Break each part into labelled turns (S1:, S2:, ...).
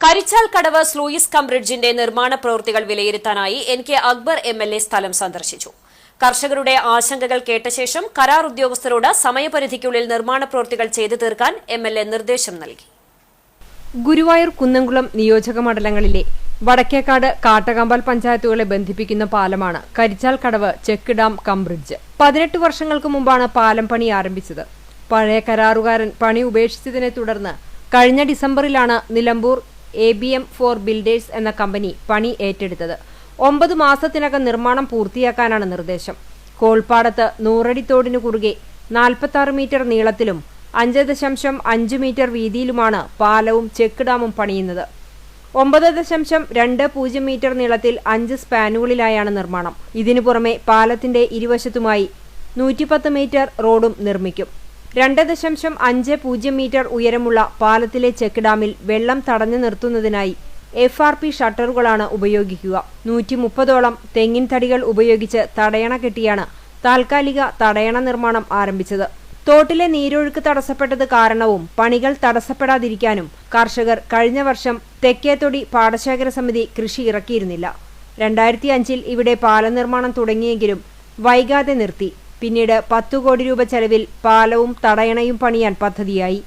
S1: കരിച്ചാൽ കടവ് sluice come ബ്രിഡ്ജിന്റെ നിർമ്മാണ പ്രവൃത്തികൾ വിലയിരുത്താനായി N K Akbar M L A സ്ഥലം സന്ദർശിച്ചു. കർഷകരുടെ ആശങ്കകൾ കേട്ട ശേഷം കരാർ ഉദ്യോഗസ്ഥരോട് സമയപരിധിക്കുള്ളിൽ നിർമ്മാണ പ്രവൃത്തികൾ ചെയ്തു തീർക്കാൻ എം എൽ എ നിർദ്ദേശം നൽകി.
S2: ഗുരുവായൂർ കുന്നംകുളം നിയോജക മണ്ഡലങ്ങളിലെ വടക്കേക്കാട് കാട്ടകമ്പാൽ പഞ്ചായത്തുകളെ ബന്ധിപ്പിക്കുന്ന പാലമാണ് Karichal Kadavu check dam cum bridge പതിനെട്ട് വർഷങ്ങൾക്ക് മുമ്പാണ് പാലം പണി ആരംഭിച്ചത്. പഴയ കരാറുകാരൻ പണി ഉപേക്ഷിച്ചതിനെ തുടർന്ന് കഴിഞ്ഞ ഡിസംബറിലാണ് Nilambur A B M four builders എന്ന കമ്പനി പണി ഏറ്റെടുത്തത്. ഒമ്പത് മാസത്തിനകം നിർമ്മാണം പൂർത്തിയാക്കാനാണ് നിർദ്ദേശം. കോൾപ്പാടത്ത് നൂറടി തോടിനു കുറുകെ നാൽപ്പത്തി മീറ്റർ നീളത്തിലും അഞ്ച് ദശാംശം അഞ്ച് മീറ്റർ വീതിയിലുമാണ് പാലവും ചെക്ക് ഡാമും പണിയുന്നത്. ഒമ്പത് ദശാംശം രണ്ട് പൂജ്യം മീറ്റർ നീളത്തിൽ അഞ്ച് സ്പാനുകളിലായാണ് നിർമ്മാണം. ഇതിനു പുറമെ പാലത്തിന്റെ ഇരുവശത്തുമായി നൂറ്റിപ്പത്ത് മീറ്റർ റോഡും നിർമ്മിക്കും. രണ്ട് ദശാംശം അഞ്ച് പൂജ്യം മീറ്റർ ഉയരമുള്ള പാലത്തിലെ ചെക്ക് ഡാമിൽ വെള്ളം തടഞ്ഞു നിർത്തുന്നതിനായി എഫ് ആർ പി ഷട്ടറുകളാണ് ഉപയോഗിക്കുക. നൂറ്റി മുപ്പതോളം തെങ്ങിൻ തടികൾ ഉപയോഗിച്ച് തടയണ കെട്ടിയാണ് താൽക്കാലിക തടയണ നിർമ്മാണം ആരംഭിച്ചത്. തോട്ടിലെ നീരൊഴുക്ക് തടസ്സപ്പെട്ടത് കാരണവും പണികൾ തടസ്സപ്പെടാതിരിക്കാനും കർഷകർ കഴിഞ്ഞ വർഷം തെക്കേത്തൊടി പാടശേഖര സമിതി കൃഷി ഇറക്കിയിരുന്നില്ല. രണ്ടായിരത്തി അഞ്ചിൽ ഇവിടെ പാലം നിർമ്മാണം തുടങ്ങിയെങ്കിലും വൈകാതെ നിർത്തി. പിന്നീട് പത്തു കോടി രൂപ ചെലവിൽ പാലവും തടയണയും പണിയാൻ പദ്ധതിയായി.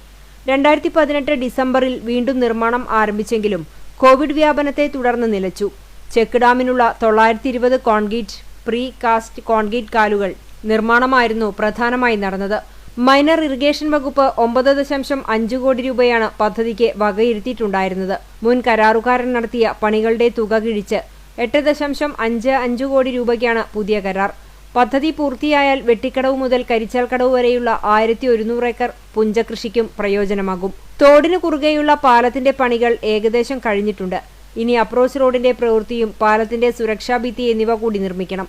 S2: രണ്ടായിരത്തി പതിനെട്ട് ഡിസംബറിൽ വീണ്ടും നിർമ്മാണം ആരംഭിച്ചെങ്കിലും കോവിഡ് വ്യാപനത്തെ തുടർന്ന് നിലച്ചു. ചെക്ക് ഡാമിനുള്ള തൊള്ളായിരത്തി ഇരുപത് കോൺക്രീറ്റ് പ്രീ കാസ്റ്റ് കോൺക്രീറ്റ് കാലുകൾ നിർമ്മാണമായിരുന്നു പ്രധാനമായി നടന്നത്. മൈനർ ഇറിഗേഷൻ വകുപ്പ് ഒമ്പത് ദശാംശം അഞ്ച് കോടി രൂപയാണ് പദ്ധതിക്ക് വകയിരുത്തിയിട്ടുണ്ടായിരുന്നത്. മുൻ കരാറുകാരൻ നടത്തിയ പണികളുടെ തുക കിഴിച്ച് എട്ട് ദശാംശം അഞ്ച് അഞ്ച് കോടി രൂപയ്ക്കാണ് പുതിയ കരാർ. പദ്ധതി പൂർത്തിയായാൽ വെട്ടിക്കടവ് മുതൽ കരിച്ചാൽക്കടവ് വരെയുള്ള ആയിരത്തി ഒരുന്നൂറ് ഏക്കർ പുഞ്ചകൃഷിക്കും പ്രയോജനമാകും. തോടിനു കുറുകെയുള്ള പാലത്തിന്റെ പണികൾ ഏകദേശം കഴിഞ്ഞിട്ടുണ്ട്. ഇനി അപ്രോച്ച് റോഡിന്റെ പ്രവൃത്തിയും പാലത്തിന്റെ സുരക്ഷാ ഭിത്തി എന്നിവ കൂടി നിർമ്മിക്കണം.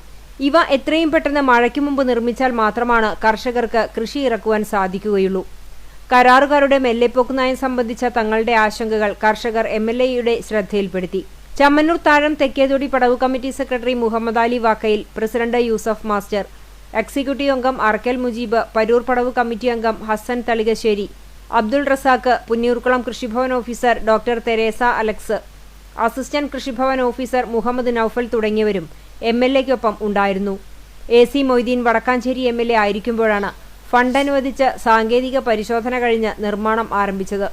S2: ഇവ എത്രയും പെട്ടെന്ന് മഴയ്ക്ക് മുമ്പ് നിർമ്മിച്ചാൽ മാത്രമാണ് കർഷകർക്ക് കൃഷി ഇറക്കുവാൻ സാധിക്കുകയുള്ളൂ. കരാറുകാരുടെ മെല്ലെപ്പോക്ക് നയം സംബന്ധിച്ച തങ്ങളുടെ ആശങ്കകൾ കർഷകർ എം എൽ എയുടെ ശ്രദ്ധയിൽപ്പെടുത്തി. ചമ്മന്നൂർ താഴം തെക്കേതൊടി പടവ് committee secretary Muhammad Ali Vakkayil president Yusuf master. Executive അംഗം അർക്കൽ മുജീബ് പരൂർ പടവ് കമ്മിറ്റി അംഗം Hassan Thalikassery Abdul Razak Punnurkulam Krishibhavan officer doctor Teresa Alex assistant Krishibhavan officer Muhammad Naufal തുടങ്ങിയവരും എം എൽ എക്കൊപ്പം ഉണ്ടായിരുന്നു. A C Moideen Wadakkanchery M L A ആയിരിക്കുമ്പോഴാണ് fund അനുവദിച്ച് സാങ്കേതിക പരിശോധന കഴിഞ്ഞ് നിർമ്മാണം ആരംഭിച്ചത്.